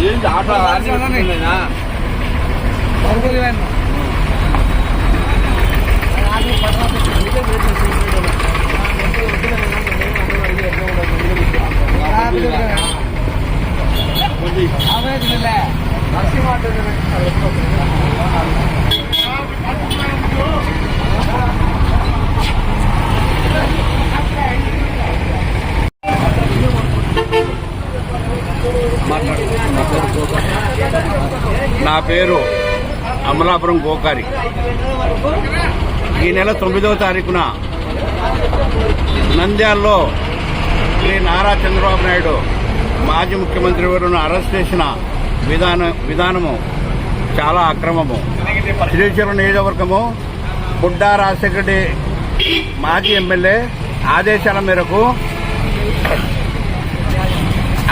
ఏంటి ఆటో అన్ని నా పేరు అమలాపురం గోకారి. ఈ నెల తొమ్మిదవ తారీఖున నంద్యాలలో శ్రీ నారా చంద్రబాబు నాయుడు మాజీ ముఖ్యమంత్రి వారిని అరెస్ట్ చేసిన విధాన విధానము చాలా అక్రమము. శ్రీశైలం నియోజకవర్గము బుడ్డా రాజశేఖర రెడ్డి మాజీ ఎమ్మెల్యే ఆదేశాల మేరకు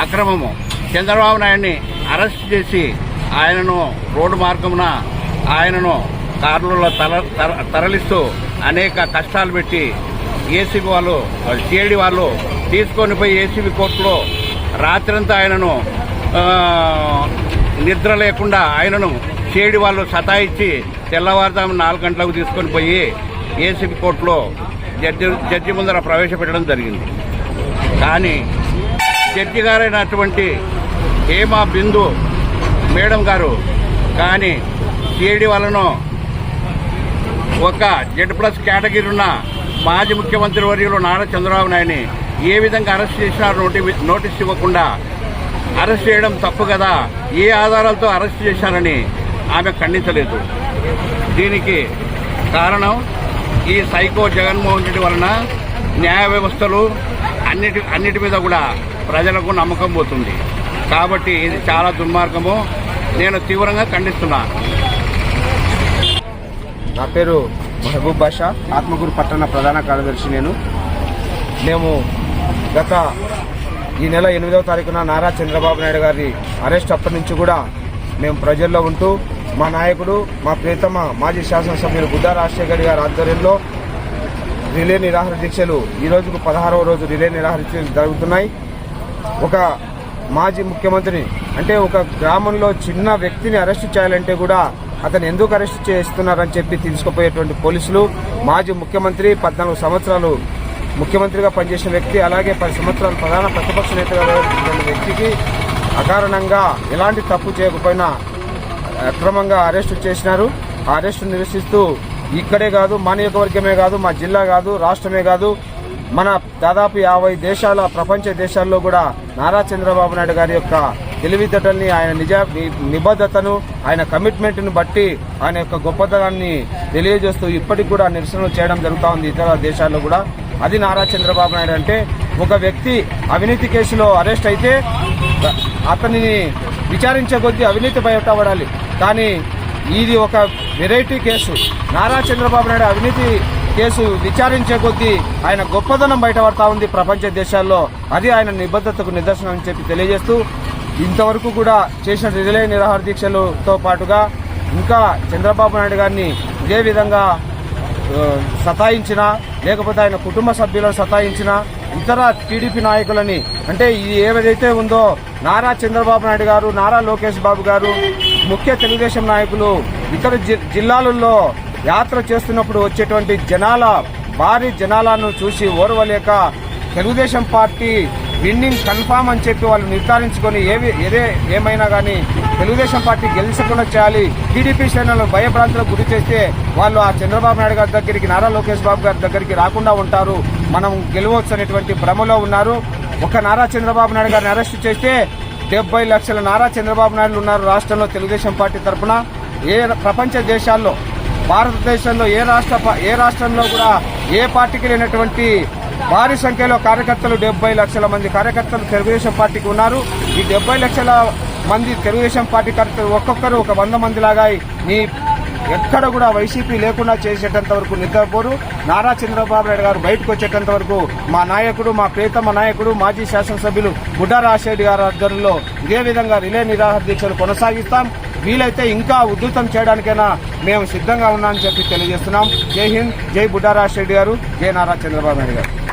అక్రమము. చంద్రబాబు నాయుడిని అరెస్ట్ చేసి ఆయనను రోడ్డు మార్గమున ఆయనను కార్లలో తల తరలిస్తూ అనేక కష్టాలు పెట్టి ఏసీబీ వాళ్ళు సిఐడి వాళ్ళు తీసుకొని పోయి ఏసీబీ కోర్టులో రాత్రంతా ఆయనను నిద్ర లేకుండా ఆయనను సిఐడి వాళ్ళు సతాయిచ్చి తెల్లవారుజాము నాలుగు గంటలకు తీసుకొని పోయి ఏసీబీ కోర్టులో జడ్జి జడ్జి ముందర ప్రవేశపెట్టడం జరిగింది. కానీ జడ్జి గారైనటువంటి హేమా బిందు మేడం గారు కానీ సిఐడి వలన ఒక జెడ్ ప్లస్ కేటగిరీ ఉన్న మాజీ ముఖ్యమంత్రి వర్యులు నారా చంద్రబాబు నాయుడిని ఏ విధంగా అరెస్ట్ చేసినారు నోటి నోటీస్ ఇవ్వకుండా అరెస్ట్ చేయడం తప్పు కదా ఏ ఆధారాలతో అరెస్ట్ చేశారని ఆమె ఖండించలేదు. దీనికి కారణం ఈ సైకో జగన్మోహన్ రెడ్డి వలన న్యాయ వ్యవస్థలు అన్నిటి అన్నిటి మీద కూడా ప్రజలకు నమ్మకం పోతుంది. కాబట్టి ఇది చాలా దుర్మార్గము. నేను తీవ్రంగా ఖండిస్తున్నాను నా పేరు మహబూబ్ బాషా ఆత్మకూరు పట్టణ ప్రధాన కార్యదర్శి నేను. మేము గత ఈ నెల ఎనిమిదవ తారీఖున నారా చంద్రబాబు నాయుడు గారి అరెస్ట్ అప్పటి నుంచి కూడా మేము ప్రజల్లో ఉంటూ మా నాయకుడు మా ప్రియతమ మాజీ శాసనసభ్యులు బుద్ధా రాజశేఖర్ గారి ఆధ్వర్యంలో రిలే నిరాహార దీక్షలు ఈ రోజుకు పదహారవ రోజు రిలే నిరాహార దీక్షలు జరుగుతున్నాయి. ఒక మాజీ ముఖ్యమంత్రిని అంటే ఒక గ్రామంలో చిన్న వ్యక్తిని అరెస్ట్ చేయాలంటే కూడా అతను ఎందుకు అరెస్ట్ చేస్తున్నారని చెప్పి తీసుకుపోయేటువంటి పోలీసులు మాజీ ముఖ్యమంత్రి పద్నాలుగు సంవత్సరాలు ముఖ్యమంత్రిగా పనిచేసిన వ్యక్తి అలాగే పది సంవత్సరాలు ప్రధాన ప్రతిపక్ష నేతగా వ్యక్తికి అకారణంగా ఎలాంటి తప్పు చేయకపోయినా అక్రమంగా అరెస్టు చేసినారు. ఆ అరెస్టు నిరసిస్తూ ఇక్కడే కాదు మా నియోజకవర్గమే కాదు మా జిల్లా కాదు రాష్ట్రమే కాదు మన దాదాపు యాభై దేశాల ప్రపంచ దేశాల్లో కూడా నారా చంద్రబాబు నాయుడు గారి యొక్క తెలివితేటల్ని ఆయన నిజ నిబద్ధతను ఆయన కమిట్మెంట్ను బట్టి ఆయన యొక్క గొప్పతనాన్ని తెలియజేస్తూ ఇప్పటికి కూడా నిరసనలు చేయడం జరుగుతూ ఉంది ఇతర దేశాల్లో కూడా. అది నారా చంద్రబాబు నాయుడు అంటే ఒక వ్యక్తి అవినీతి కేసులో అరెస్ట్ అయితే అతనిని విచారించే కొద్దీ అవినీతి బయటపడాలి. కానీ ఇది ఒక వెరైటీ కేసు. నారా చంద్రబాబు నాయుడు అవినీతి కేసు విచారించే కొద్దీ ఆయన గొప్పదనం బయటపడతా ఉంది ప్రపంచ దేశాల్లో. అది ఆయన నిబద్ధతకు నిదర్శనం అని చెప్పి తెలియజేస్తూ ఇంతవరకు కూడా చేసిన రిలే నిరాహార దీక్షలతో పాటుగా ఇంకా చంద్రబాబు నాయుడు గారిని ఇదే విధంగా సతాయించిన లేకపోతే ఆయన కుటుంబ సభ్యులను సతాయించిన ఇతర టీడీపీ నాయకులని అంటే ఇది ఏదైతే ఉందో నారా చంద్రబాబు నాయుడు గారు నారా లోకేష్ బాబు గారు ముఖ్య తెలుగుదేశం నాయకులు ఇతర జి- జిల్లాలలో యాత్ర చేస్తున్నప్పుడు వచ్చేటువంటి జనాల భారీ జనాలను చూసి ఓర్వలేక తెలుగుదేశం పార్టీ విన్నింగ్ కన్ఫామ్ అని చెప్పి వాళ్ళు నిర్ధారించుకొని ఏవి ఏదే ఏమైనా కానీ తెలుగుదేశం పార్టీ గెలిచకుండా చేయాలి టీడీపీ శ్రేణులను భయభ్రాంతులకు గురి చేస్తే వాళ్ళు ఆ చంద్రబాబు నాయుడు గారి దగ్గరికి నారా లోకేష్ బాబు గారి దగ్గరికి రాకుండా ఉంటారు. మనం గెలవచ్చు అనేటువంటి భ్రమలో ఉన్నారు. ఒక నారా చంద్రబాబు నాయుడు గారిని అరెస్ట్ చేస్తే డెబ్బై లక్షల నారా చంద్రబాబు నాయుడు ఉన్నారు రాష్ట్రంలో తెలుగుదేశం పార్టీ తరఫున ఏ ప్రపంచ దేశాల్లో భారతదేశంలో ఏ రాష్ట్ర ప- ఏ రాష్ట్రంలో కూడా ఏ పార్టీకి లేనటువంటి భారీ సంఖ్యలో కార్యకర్తలు డెబ్బై లక్షల మంది కార్యకర్తలు తెలుగుదేశం పార్టీకి ఉన్నారు. ఈ డెబ్బై లక్షల మంది తెలుగుదేశం పార్టీ కార్యకర్తలు ఒక్కొక్కరు ఒక వంద మంది లాగా మీ ఎక్కడ కూడా వైసీపీ లేకుండా చేసేటంత వరకు నిద్రపోరు. నారా చంద్రబాబు నాయుడు గారు బయటకు వచ్చేటంత వరకు మా నాయకుడు మా ప్రియతమ నాయకుడు మాజీ శాసనసభ్యులు బుడ్డా రాజశేఖర్ గారి ఆధ్వర్యంలో ఇదే విధంగా రిలే నిరాహార దీక్షలు కొనసాగిస్తాం. వీలైతే ఇంకా ఉధృతం చేయడానికైనా మేము సిద్ధంగా ఉన్నామని చెప్పి తెలియజేస్తున్నాం. జై హింద్ జై బుడ్డారాజ్ రెడ్డి గారు జై నారా చంద్రబాబు నాయుడు గారు.